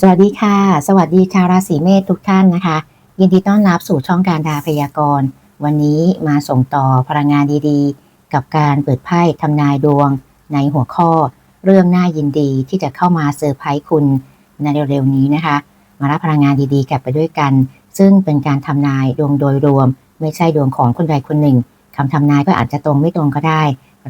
สวัสดีค่ะ สวัสดีชาวราศีเมษทุกท่านนะคะ ยินดีต้อนรับสู่ช่องการดาพยากรณ์ วันนี้มาส่งต่อพลังงานดีๆ กับการเปิดไพ่ทำนายดวง ในหัวข้อ เรื่องน่ายินดีที่จะเข้ามาเซอร์ไพรส์คุณในเร็วๆนี้นะคะ มารับพลังงานดีๆกลับไปด้วยกัน ซึ่งเป็นการทำนายดวงโดยรวม ไม่ใช่ดวงของคนใดคนหนึ่งคำทำนายก็อาจจะตรงไม่ตรงก็ได้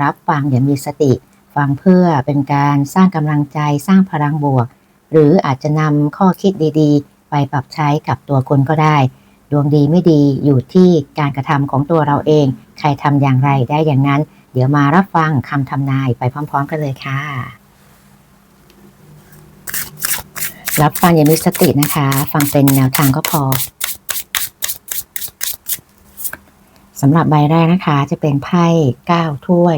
รับฟังอย่างมีสติ ฟังเพื่อเป็นการสร้างกำลังใจสร้างพลังบวก หรืออาจจะนำข้อคิดดีๆ ไปปรับใช้กับตัวคนก็ได้ ดวงดีไม่ดีอยู่ที่การกระทำของตัวเราเอง ใครทำอย่างไรได้อย่างนั้น เดี๋ยวมารับฟังคำทำนายไปพร้อม ๆ กันเลยค่ะ รับฟังอย่ามีสตินะคะ ฟังเป็นแนวทางก็พอสำหรับใบแรกนะคะจะเป็นไพ่9ถ้วย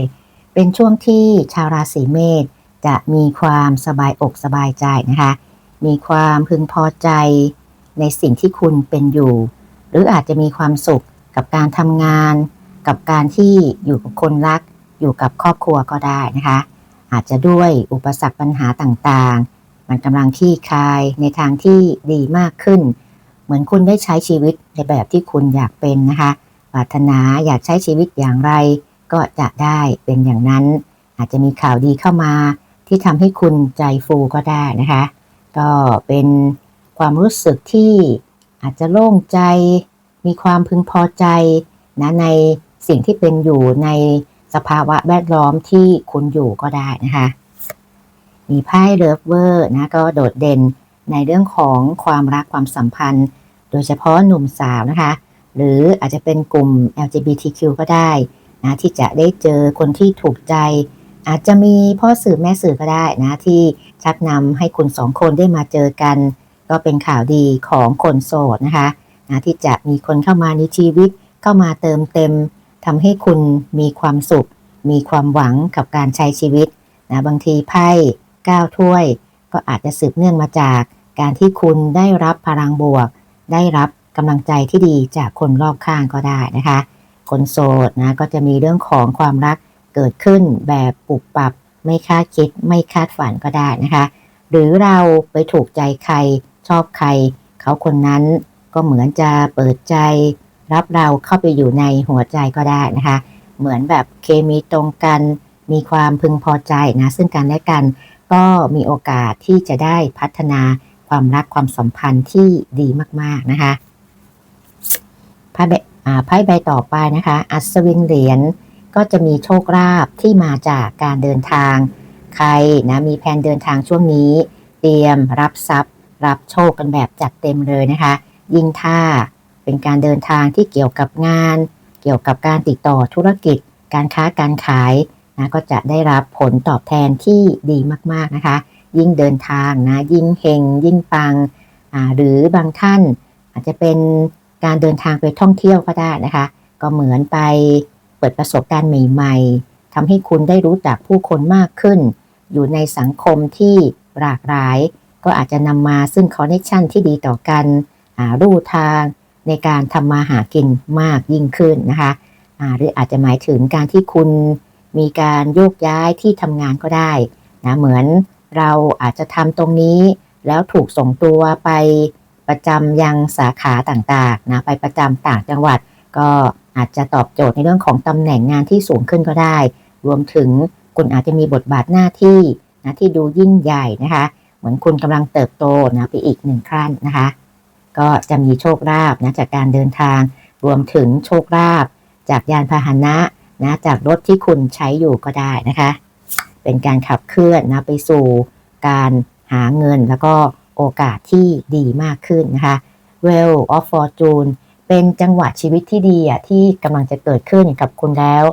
เป็นช่วงที่ชาวราศีเมษ จะมีความสบายอกสบายใจนะคะ มีความพึงพอใจในสิ่งที่คุณเป็นอยู่ หรืออาจจะมีความสุขกับการทำงาน กับการที่อยู่กับคนรัก อยู่กับครอบครัวก็ได้นะคะ อาจจะด้วยอุปสรรคปัญหาต่างๆ มันกำลังที่คลายในทางที่ดีมากขึ้น เหมือนคุณได้ใช้ชีวิตในแบบที่คุณอยากเป็นนะคะปรารถนาอยากใช้ชีวิตอย่างไร ก็จะได้เป็นอย่างนั้น อาจจะมีข่าวดีเข้ามา ที่ทำให้คุณใจฟูก็ได้นะคะ ก็เป็นความรู้สึกที่อาจจะโล่งใจ มีความพึงพอใจนะในสิ่งที่เป็นอยู่ในสภาวะแวดล้อมที่คุณอยู่ก็ได้นะคะ มีไพ่เลิฟเวอร์นะก็โดดเด่นในเรื่องของความรักความสัมพันธ์ โดยเฉพาะหนุ่มสาวนะคะ หรืออาจจะเป็นกลุ่ม LGBTQ ก็ได้นะที่จะได้เจอคนที่ถูกใจ อาจจะมีพ่อสื่อแม่สื่อก็ได้นะ ที่ชักนำให้คุณสองคนได้มาเจอกัน ก็เป็นข่าวดีของคนโสดนะคะนะที่จะมีคนเข้ามาในชีวิต เข้ามาเติมเต็มทำให้คุณมีความสุข มีความหวังกับการใช้ชีวิตนะบางทีไพ่ก้าวถ้วย ก็อาจจะสืบเนื่องมาจากการที่คุณได้รับพลังบวก ได้รับกำลังใจที่ดีจากคนรอบข้างก็ได้นะคะ คนโสดนะก็จะมีเรื่องของความรัก เกิดขึ้นแบบปุบปับ ไม่คาดคิดไม่คาดฝันก็ได้นะคะ หรือเราไปถูกใจใครชอบใคร เขาคนนั้นก็เหมือนจะเปิดใจ รับเราเข้าไปอยู่ในหัวใจก็ได้นะคะ เหมือนแบบเคมีตรงกันมีความพึงพอใจนะซึ่งกันและกัน ก็มีโอกาสที่จะได้พัฒนาความรักความสัมพันธ์ที่ดีมากๆนะคะไพ่ใบอ่าไพ่ใบต่อไปนะคะ อัศวินเหรียญ ก็จะมีโชคลาภที่มาจากการเดินทาง ใครนะมีแผนเดินทางช่วงนี้ เตรียมรับทรัพย์ รับโชคกันแบบจัดเต็มเลยนะคะ ยิ่งถ้าเป็นการเดินทางที่เกี่ยวกับงาน เกี่ยวกับการติดต่อธุรกิจ การค้าการขายนะก็จะได้รับผลตอบแทนที่ดีมากๆนะคะ ยิ่งเดินทางนะยิ่งเฮงยิ่งปังหรือบางท่านอาจจะเป็นการเดินทางไปท่องเที่ยวก็ได้นะคะ ก็เหมือนไป เปิดประสบการณ์ใหม่ๆทำให้คุณได้รู้จักผู้คนมากขึ้น อยู่ในสังคมที่หลากหลาย ก็อาจจะนำมาซึ่งคอนเนคชันที่ดีต่อกันหารูทางในการทำมาหากินมากยิ่งขึ้นนะคะหรืออาจจะหมายถึงการที่คุณมีการโยกย้ายที่ทำงานก็ได้นะเหมือนเราอาจจะทำตรงนี้ แล้วถูกส่งตัวไปประจำยังสาขาต่างๆนะไปประจำต่างจังหวัด ก็อาจจะตอบโจทย์ในเรื่องของตำแหน่งงานที่สูงขึ้นก็ได้ รวมถึงคุณอาจจะมีบทบาทหน้าที่นะที่ดูยิ่งใหญ่นะคะ เหมือนคุณกำลังเติบโตนะไปอีกหนึ่งขั้นนะคะ ก็จะมีโชคลาภนะจากการเดินทาง รวมถึงโชคลาภจากยานพาหนะนะจากรถที่คุณใช้อยู่ก็ได้นะคะ เป็นการขับเคลื่อนนะไปสู่การหาเงินแล้วก็โอกาสที่ดีมากขึ้นนะคะ Well of Fortune เป็นจังหวะชีวิตที่ดีอะที่กำลังจะเกิดขึ้นกับคุณแล้ว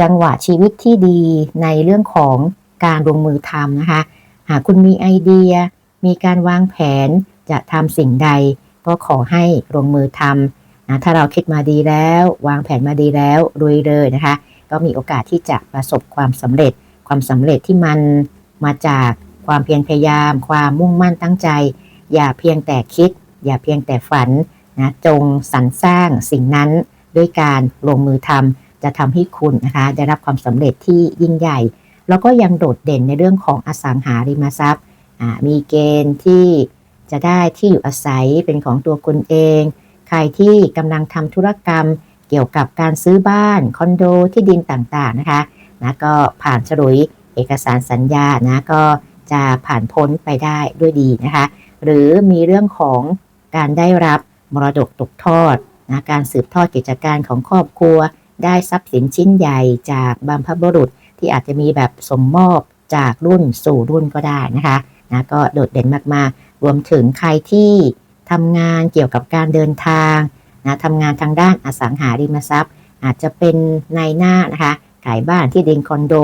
จังหวะชีวิตที่ดีในเรื่องของการลงมือทำนะคะ หากคุณมีไอเดีย มีการวางแผนจะทำสิ่งใด ก็ขอให้ลงมือทำนะถ้าเราคิดมาดีแล้ว วางแผนมาดีแล้วรุยเลยนะคะ ก็มีโอกาสที่จะประสบความสำเร็จ ความสำเร็จที่มันมาจากความเพียรพยายาม ความมุ่งมั่นตั้งใจ อย่าเพียงแต่คิด อย่าเพียงแต่ฝัน นะจงสรรสร้างสิ่งนั้นด้วยการลงมือทำจะทำให้คุณนะคะได้รับความสำเร็จที่ยิ่งใหญ่ แล้วก็ยังโดดเด่นในเรื่องของอสังหาริมทรัพย์ มีเกณฑ์ที่จะได้ที่อยู่อาศัยเป็นของตัวคุณเอง ใครที่กำลังทำธุรกรรมเกี่ยวกับการซื้อบ้านคอนโดที่ดินต่างๆนะคะนะก็ผ่านฉลุยเอกสารสัญญานะก็จะผ่านพ้นไปได้ด้วยดีนะคะ หรือมีเรื่องของการได้รับ มรดกตกทอดนะการสืบทอดกิจการของครอบครัว ได้ทรัพย์สินชิ้นใหญ่จากบรรพบุรุษที่อาจจะมีแบบสมมอบจากรุ่นสู่รุ่นก็ได้นะคะนะก็โดดเด่นมากๆ รวมถึงใครที่ทำงานเกี่ยวกับการเดินทางนะทำงานทางด้านอสังหาริมทรัพย์ อาจจะเป็นนายหน้านะคะขายบ้านที่ดินคอนโด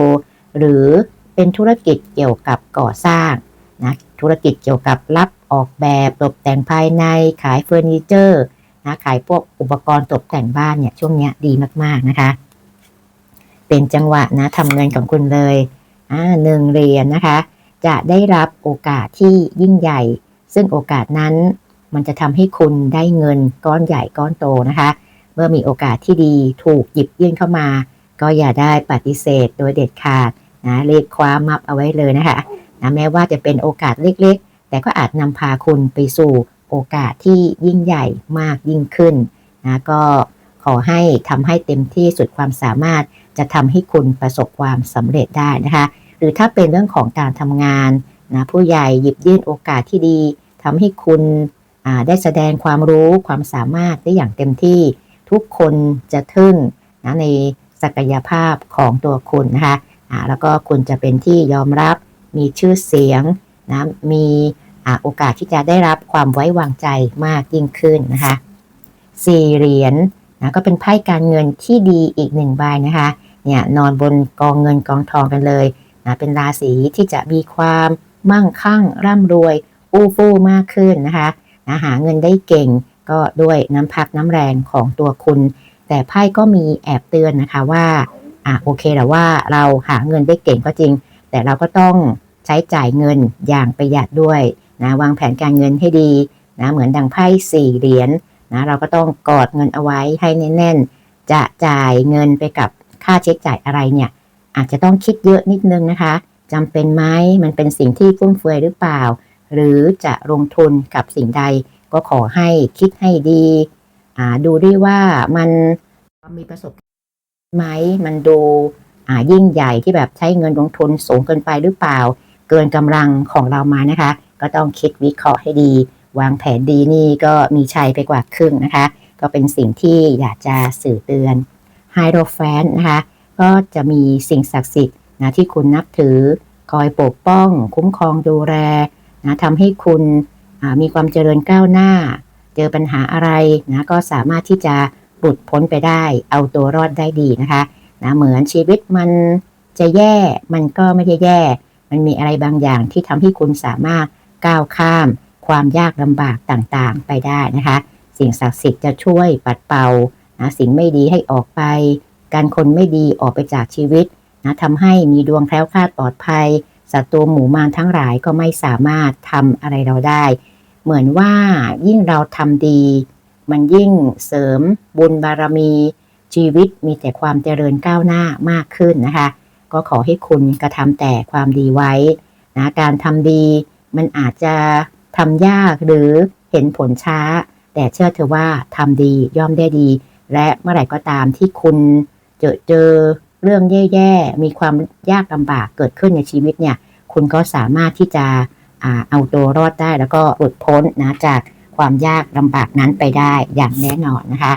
หรือเป็นธุรกิจเกี่ยวกับก่อสร้างนะธุรกิจเกี่ยวกับรับ ออกแบบตกแต่งภายในขายเฟอร์นิเจอร์นะขายพวกอุปกรณ์ตกแต่งบ้านเนี่ยช่วงเนี้ยดีมากๆนะคะ เป็นจังหวะนะทำเงินของคุณเลยอ่าหนึ่งเหรียญนนะคะ จะได้รับโอกาสที่ยิ่งใหญ่ ซึ่งโอกาสนั้นมันจะทำให้คุณได้เงินก้อนใหญ่ก้อนโตนะคะ เมื่อมีโอกาสที่ดีถูกหยิบยื่นเข้ามา ก็อย่าได้ปฏิเสธโดยเด็ดขาดนะเรียกความมับเอาไว้เลยนะคะนะแม้ว่าจะเป็นโอกาสเล็กๆ แต่ก็อาจนำพาคุณไปสู่โอกาสที่ยิ่งใหญ่มากยิ่งขึ้นนะก็ขอให้ทำให้เต็มที่สุดความสามารถจะทำให้คุณประสบความสำเร็จได้นะคะ หรือถ้าเป็นเรื่องของการทำงานนะผู้ใหญ่หยิบยื่นโอกาสที่ดีทำให้คุณได้แสดงความรู้ความสามารถได้อย่างเต็มที่ทุกคนจะทึ่งนะในศักยภาพของตัวคุณนะคะแล้วก็คุณจะเป็นที่ยอมรับมีชื่อเสียงนะมี โอกาสที่จะได้รับความไว้วางใจมากยิ่งขึ้นนะคะสี่เหรียญนะก็เป็นไพ่การเงินที่ดีอีกหนึ่งใบนะคะเนี่ยนอนบนกองเงินกองทองกันเลยนะเป็นราศีที่จะมีความมั่งคั่งร่ำรวย อู้ฟู่มากขึ้นนะคะนะหาเงินได้เก่งก็ด้วยน้ำพักน้ำแรงของตัวคุณ แต่ไพ่ก็มีแอบเตือนนะคะว่าอะโอเคแต่ว่าเราหาเงินได้เก่งก็จริง แต่เราก็ต้องใช้จ่ายเงินอย่างประหยัดด้วย นะวางแผนการเงินให้ดีนะเหมือนดังไพ่สี่เหรียญนะเราก็ต้องกอดเงินเอาไว้ให้แน่นๆ จะจ่ายเงินไปกับค่าใช้จ่ายอะไรเนี่ย อาจจะต้องคิดเยอะนิดนึงนะคะจำเป็นไหมมันเป็นสิ่งที่ฟุ่มเฟือยหรือเปล่า หรือจะลงทุนกับสิ่งใดก็ขอให้คิดให้ดีดูด้วยว่ามันมีประสบไหมมันดูยิ่งใหญ่ที่แบบใช้เงินลงทุนสูงเกินไปหรือเปล่า เกินกำลังของเรามานะคะ ก็ต้องคิดวิเคราะห์ให้ดี วางแผนดีนี่ก็มีชัยไปกว่าครึ่งนะคะ ก็เป็นสิ่งที่อยากจะสื่อเตือนไฮโดรแฟนนะคะก็จะมีสิ่งศักดิ์สิทธิ์นะที่คุณนับถือคอยปกป้อง คุ้มครองดูแลนะทำให้คุณมีความเจริญก้าวหน้า เจอปัญหาอะไรนะก็สามารถที่จะหลุดพ้นไปได้ เอาตัวรอดได้ดีนะคะนะเหมือนชีวิตมันจะแย่มันก็ไม่ได้แย่ มันมีอะไรบางอย่างที่ทำให้คุณสามารถ ก้าวข้าม ความยากลำบากต่างๆ ไปได้นะคะ สิ่งศักดิ์สิทธิ์จะช่วยปัดเป่านะสิ่งไม่ดีให้ออกไป การคนไม่ดีออกไปจากชีวิตนะทำให้มีดวงแคล้วคลาดปลอดภัยศัตรูหมู่มารทั้งหลายก็ไม่สามารถทำอะไรเราได้ เหมือนว่ายิ่งเราทำดี มันยิ่งเสริมบุญบารมี ชีวิตมีแต่ความเจริญก้าวหน้ามากขึ้นนะคะ ก็ขอให้คุณกระทำแต่ความดีไว้นะการทำดี มันอาจจะทำยากหรือเห็นผลช้า แต่เชื่อเธอว่าทำดีย่อมได้ดี และเมื่อไหร่ก็ตามที่คุณเจอเจอเรื่องแย่ๆ มีความยากลำบากเกิดขึ้นในชีวิตเนี่ย คุณก็สามารถที่จะเอาตัวรอดได้ แล้วก็หลุดพ้นนะจากความยากลำบากนั้นไปได้อย่างแน่นอนนะคะ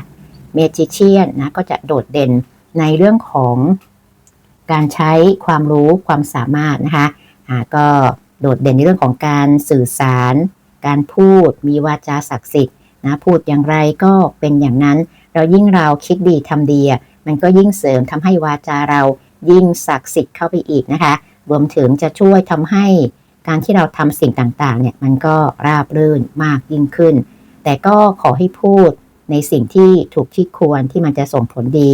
เมจิเชียนนะก็จะโดดเด่นในเรื่องของการใช้ความรู้ความสามารถนะคะะก็ โดดเด่นในเรื่องของการสื่อสาร การพูด มีวาจาศักดิ์สิทธิ์นะพูดอย่างไรก็เป็นอย่างนั้น เรายิ่งเราคิดดีทำดีมันก็ยิ่งเสริมทำให้วาจาเรายิ่งศักดิ์สิทธิ์เข้าไปอีกนะคะ รวมถึงจะช่วยทำให้การที่เราทำสิ่งต่างๆเนี่ยมันก็ราบรื่นมากยิ่งขึ้น แต่ก็ขอให้พูดในสิ่งที่ถูกที่ควรที่มันจะส่งผลดี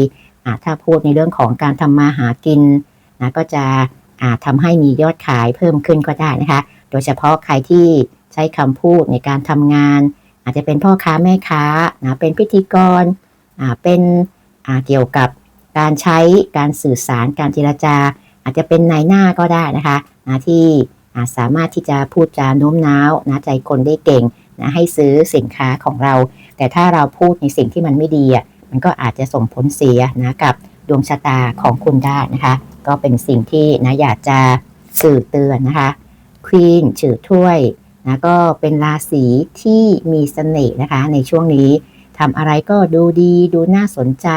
ถ้าพูดในเรื่องของการทำมาหากินนะก็จะ ทำให้มียอดขายเพิ่มขึ้นก็ได้นะคะ โดยเฉพาะใครที่ใช้คำพูดในการทำงาน อาจจะเป็นพ่อค้าแม่ค้านะเป็นพิธีกรเป็นเกี่ยวกับการใช้การสื่อสารการเจรจา อาจจะเป็นนายหน้าก็ได้นะคะนะที่สามารถที่จะพูดจาโน้มน้าวนะใจคนได้เก่งนะให้ซื้อสินค้าของเรา แต่ถ้าเราพูดในสิ่งที่มันไม่ดีอะมันก็อาจจะส่งผลเสียนะกับดวงชะตาของคุณได้นะคะ ก็เป็นสิ่งที่นะอยากจะสื่อเตือนนะคะควีนถือถ้วยนะก็เป็นราศีที่มีเสน่ห์นะคะ ในช่วงนี้ทำอะไรก็ดูดีดูน่าสนใจ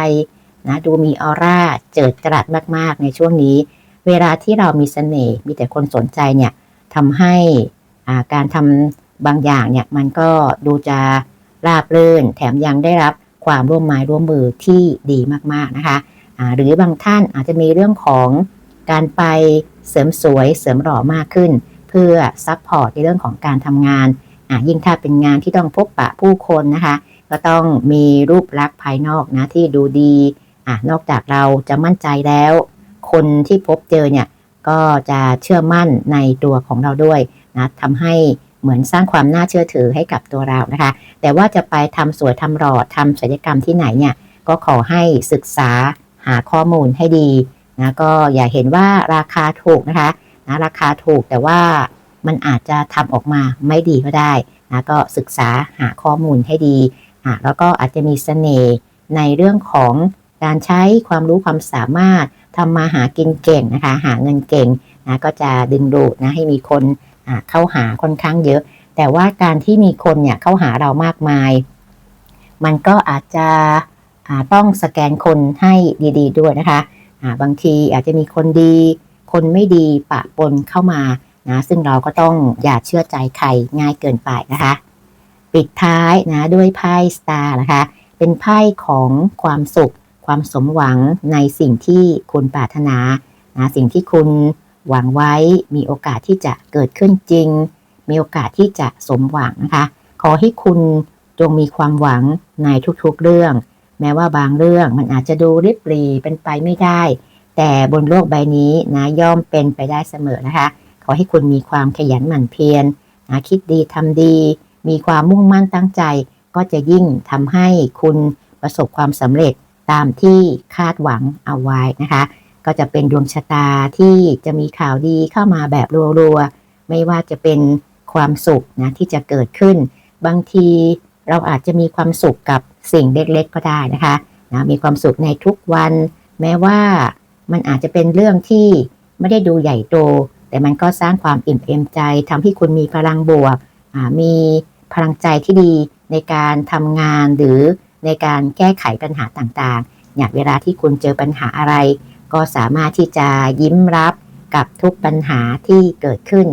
นะดูมีออร่าเจิดจรัสมากๆ ในช่วงนี้ เวลาที่เรามีเสน่ห์มีแต่คนสนใจเนี่ยทำให้อ่าการทำบางอย่างเนี่ยมันก็ดูจะราบรื่น แถมยังได้รับความร่วมไม้ร่วมมือที่ดีมากๆนะคะ หรือบางท่านอาจจะมีเรื่องของการไปเสริมสวยเสริมหล่อมากขึ้น เพื่อซัพพอร์ตในเรื่องของการทำงานยิ่งถ้าเป็นงานที่ต้องพบปะผู้คนนะคะ ก็ต้องมีรูปลักษณ์ภายนอกนะที่ดูดีอนอกจากเราจะมั่นใจแล้ว คนที่พบเจอเนี่ยก็จะเชื่อมั่นในตัวของเราด้วยนะทำให้เหมือนสร้างความน่าเชื่อถือให้กับตัวเรานะคะ แต่ว่าจะไปทำสวยทำหล่อทำศัลยกรรมที่ไหนเนี่ยก็ขอให้ศึกษา หาข้อมูลให้ดีนะก็อย่าเห็นว่าราคาถูกนะคะนะราคาถูกแต่ว่ามันอาจจะทำออกมาไม่ดีก็ได้นะก็ศึกษาหาข้อมูลให้ดีอะแล้วก็อาจจะมีเสน่ห์ในเรื่องของการใช้ความรู้ความสามารถทำมาหากินเก่งนะคะ หาเงินเก่งนะก็จะดึงดูดนะให้มีคนอะเข้าหาค่อนข้างเยอะ แต่ว่าการที่มีคนเนี่ยเข้าหาเรามากมาย มันก็อาจจะ ต้องสแกนคนให้ดีๆด้วยนะคะบางทีอาจจะมีคนดี คนไม่ดีปะปนเข้ามานะซึ่งเราก็ต้องอย่าเชื่อใจใครง่ายเกินไปนะคะ ปิดท้ายนะด้วยไพ่สตาร์นะคะ เป็นไพ่ของความสุข ความสมหวังในสิ่งที่คุณปรารถนานะสิ่งที่คุณหวังไว้มีโอกาสที่จะเกิดขึ้นจริง มีโอกาสที่จะสมหวังนะคะ ขอให้คุณจงมีความหวังในทุกๆเรื่อง แม้ว่าบางเรื่องมันอาจจะดูริบหรีเป็นไปไม่ได้ แต่บนโลกใบนี้นะย่อมเป็นไปได้เสมอนะคะ ขอให้คุณมีความขยันหมั่นเพียรนะคิดดีทำดี มีความมุ่งมั่นตั้งใจ ก็จะยิ่งทำให้คุณประสบความสำเร็จตามที่คาดหวังเอาไว้นะคะ ก็จะเป็นดวงชะตาที่จะมีข่าวดีเข้ามาแบบรัวๆ ไม่ว่าจะเป็นความสุขนะที่จะเกิดขึ้น บางทีเราอาจจะมีความสุขกับ สิ่งเล็กๆก็ได้นะคะนะมีความสุขในทุกวัน แม้ว่ามันอาจจะเป็นเรื่องที่ไม่ได้ดูใหญ่โต แต่มันก็สร้างความอิ่มเอมใจทำให้คุณมีพลังบวกมีพลังใจที่ดีในการทำงานหรือในการแก้ไขปัญหาต่างๆ อย่างเวลาที่คุณเจอปัญหาอะไร ก็สามารถที่จะยิ้มรับกับทุกปัญหาที่เกิดขึ้น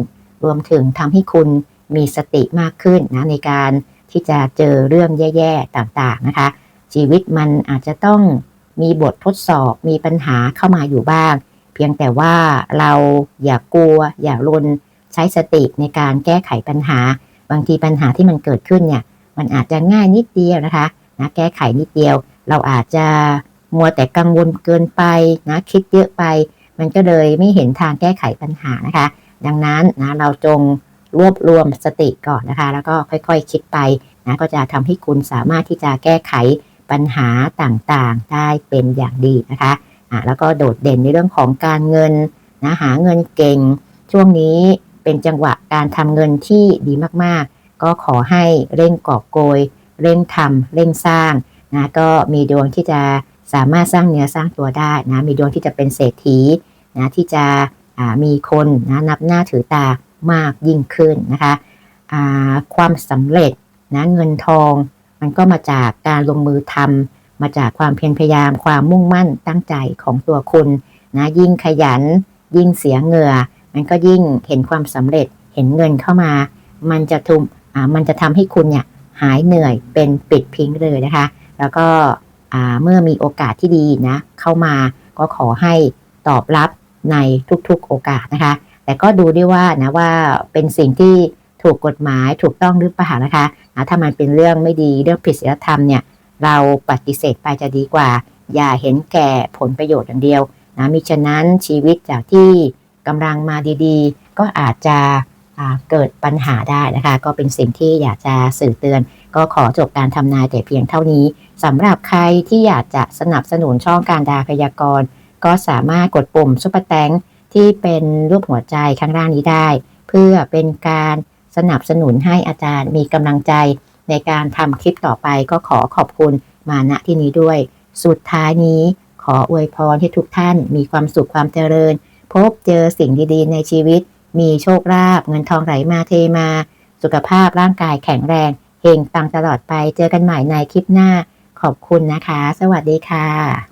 รวมถึงทำให้คุณมีสติมากขึ้นนะในการ ที่จะเจอเรื่องแย่ๆต่างๆนะคะ ชีวิตมันอาจจะต้องมีบททดสอบมีปัญหาเข้ามาอยู่บ้าง เพียงแต่ว่าเราอย่ากลัว อย่าลนใช้สติในการแก้ไขปัญหา บางทีปัญหาที่มันเกิดขึ้นเนี่ยมันอาจจะง่ายนิดเดียวนะคะนะแก้ไขนิดเดียว เราอาจจะมัวแต่กังวลเกินไปนะคิดเยอะไป มันก็เลยไม่เห็นทางแก้ไขปัญหานะคะ ดังนั้นนะเราจง รวบรวมสติก่อนนะคะ แล้วก็ค่อยๆคคิดไปนะก็จะทำให้คุณสามารถที่จะแก้ไขปัญหาต่างๆ ได้เป็นอย่างดีนะคะอะแล้วก็โดดเด่นในเรื่องของการเงินนะหาเงินเก่ง ช่วงนี้เป็นจังหวะการทำเงินที่ดีมากๆ ก็ขอให้เร่งกอบโกย เร่งทำเร่งสร้างนะก็มีดวงที่จะสามารถสร้างเนื้อสร้างตัวได้นะมีดวงที่จะเป็นเศรษฐีนะที่จะอ่ามีคนนะนับหน้าถือตา มากยิ่งขึ้นนะคะความสำเร็จนะเงินทองมันก็มาจากการลงมือทำมาจากความเพียรพยายามความมุ่งมั่นตั้งใจของตัวคุณนะยิ่งขยัน ยิ่งเสียเหงื่อ มันก็ยิ่งเห็นความสำเร็จเห็นเงินเข้ามา มันจะทุมอ่ามันจะทำให้คุณเนี่ยหายเหนื่อยเป็นปิดพิงเลยนะคะ แล้วก็เมื่อมีโอกาสที่ดีนะเข้ามาก็ขอให้ตอบรับในทุกๆโอกาสนะคะ แต่ก็ดูด้วยว่านะว่าเป็นสิ่งที่ถูกกฎหมายถูกต้องหรือเปล่านะคะนะถ้ามันเป็นเรื่องไม่ดีเรื่องผิดศีลธรรมเนี่ยเราปฏิเสธไปจะดีกว่า อย่าเห็นแก่ผลประโยชน์อย่างเดียวนะมิฉะนั้นชีวิตจากที่กำลังมาดีๆ ก็อาจจะเกิดปัญหาได้นะคะ ก็เป็นสิ่งที่อยากจะสื่อเตือน ก็ขอจบการทำนายแต่เพียงเท่านี้สำหรับใครที่อยากจะสนับสนุนช่องการดาพยากรณ์ก็สามารถกดปุ่มซุปเปอร์แตง ที่เป็นรูปหัวใจข้างล่างนี้ได้ เพื่อเป็นการสนับสนุนให้อาจารย์มีกำลังใจในการทำคลิปต่อไปก็ขอขอบคุณมาณที่นี้ด้วย สุดท้ายนี้ขออวยพรให้ทุกท่านมีความสุขความเจริญ พบเจอสิ่งดีๆ ในชีวิต มีโชคลาภเงินทองไหลมาเทมา สุขภาพร่างกายแข็งแรงเฮงปังตลอดไปเจอกันใหม่ในคลิปหน้า ขอบคุณนะคะ สวัสดีค่ะ